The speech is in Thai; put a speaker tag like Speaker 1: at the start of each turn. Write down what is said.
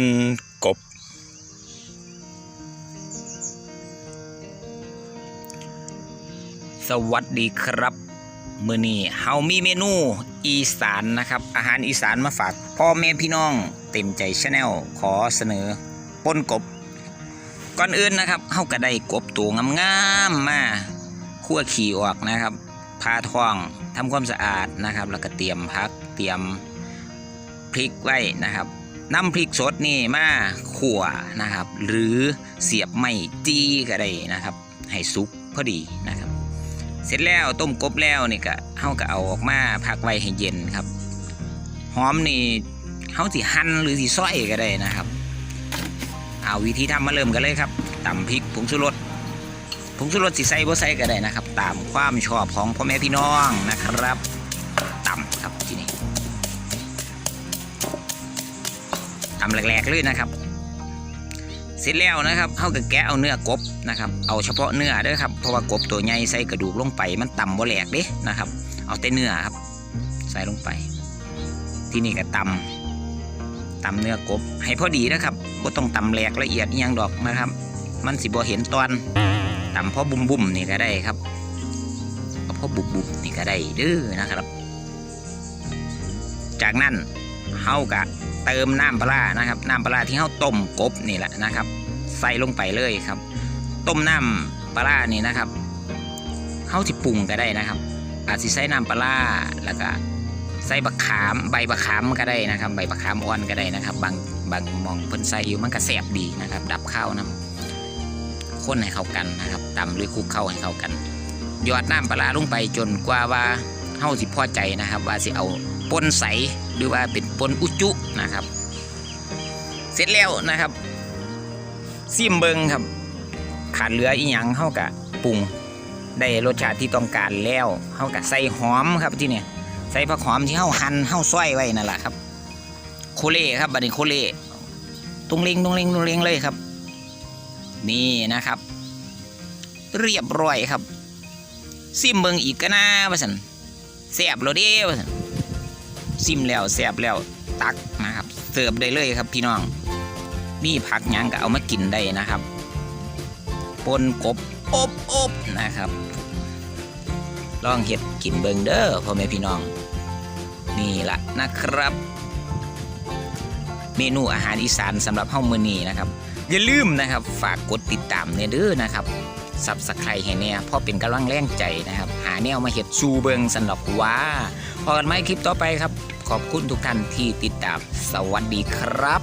Speaker 1: นกบ สวัสดีครับ มือนี้เฮามีเมนูอีสานนะครับ อาหารอีสานมาฝาก พ่อแม่พี่น้องเต็มใจชาแนลขอเสนอปนกบ ก่อนอื่นนะครับเฮาก็ได้กบตัวงามๆมาคั่วขี่ออกนะครับพาท้องทำความสะอาดนะครับ แล้วก็เตรียมพักเตรียมพริกไว้นะครับ น้ำพริกสดนี่มาขั่วนะครับ หรือเสียบไม่จี้ก็ได้นะครับ ให้สุกพอดีนะครับ เสร็จแล้วต้มกบแล้วนี่ก็เฮาก็เอาออกมาพักไว้ให้เย็นครับหอมนี่เฮาสิหั่นหรือสิซอยก็ได้นะครับ เอาวิธีทำมาเริ่มกันเลยครับตำพริกผงชูรสผงชูรสสิใส่บ่ใส่ก็ได้นะครับ ตามความชอบของพ่อแม่พี่น้องนะครับตำครับทีนี้ ตำแหลกๆเลยนะครับ เสร็จแล้วนะครับเขาก็แกะเอาเนื้อกบนะครับ เอาเฉพาะเนื้อเด้อครับ เพราะว่ากบตัวใหญ่ใส่กระดูกลงไปมันต่ำบ่แหลกเด้นะครับ เอาแต่เนื้อครับ ใส่ลงไป ที่นี่ก็ตำตำเนื้อกบ ให้พอดีนะครับบ่ต้องตำแหลกละเอียดยังดอกนะครับ มันสิบ่เห็นตอนตำพอบุ่มๆนี่ก็ได้ครับเอาพอบุบๆนี่ก็ได้เด้อนะครับ จากนั้นเฮากะ เติมน้ำปลานะครับน้ำปลาที่เฮาต้มกบนี่แหละนะครับ ใส่ลงไปเลยครับ ต้มน้ำปลานี่นะครับเฮาสิปรุงก็ได้นะครับ อาจสิใส่น้ำปลาแล้วก็ใส่บักขามใบบักขามก็ได้นะครับ ใบบักขามอ่อนก็ได้นะครับ บางบางมองเพิ่นใส่อยู่มันก็แสบดีนะครับ ดับข้าวน้ำข้นให้เข้ากันนะครับตำหรือคลุกเข้าให้เข้ากันหยอดน้ำปลาร้าลงไปจนกว่าว่าเฮาสิพอใจนะครับ ว่าสิเอาปนใส หรือว่าเป็นปนอุจุนะครับ เสร็จแล้วนะครับซิมเบิงครับขาดเหลืออีหยังเฮากะปรุงได้รสชาติที่ต้องการแล้วเฮากะใส่หอมครับที่เนี่ยใส่ผักหอมที่เฮาหั่นเฮาซอยไว้นั่นแหละครับ โคเล่ครับบัดนี้โคเล่ตรงเลงตรงเลงตรงเลงเลยครับ นี่นะครับ เรียบร้อยครับซิมเบิงอีกก็น่าว่าสันแซ่บแล้วเด้ว่าสัน ซิมแล้วแซบแล้วตักนะครับ เสิร์ฟได้เลยครับพี่น้อง มีผักยังก็เอามากินได้นะครับปนกบอบอบนะครับ ลองเห็ดกินเบิงเด้อพ่อแม่พี่น้อง นี่ละนะครับ เมนูอาหารอีสานสำหรับเฮ้ามือนี้นะครับ อย่าลืมนะครับฝากกดติดตามเนเด้อนะครับสับสไครให้เนี่ยพราะเป็นกำลังแรงใจนะครับ หาแนวมาเห็ดชูเบิงสำหรับว่าพอกันไหมคลิปต่อไปครับ ขอบคุณทุกท่านที่ติดตาม สวัสดีครับ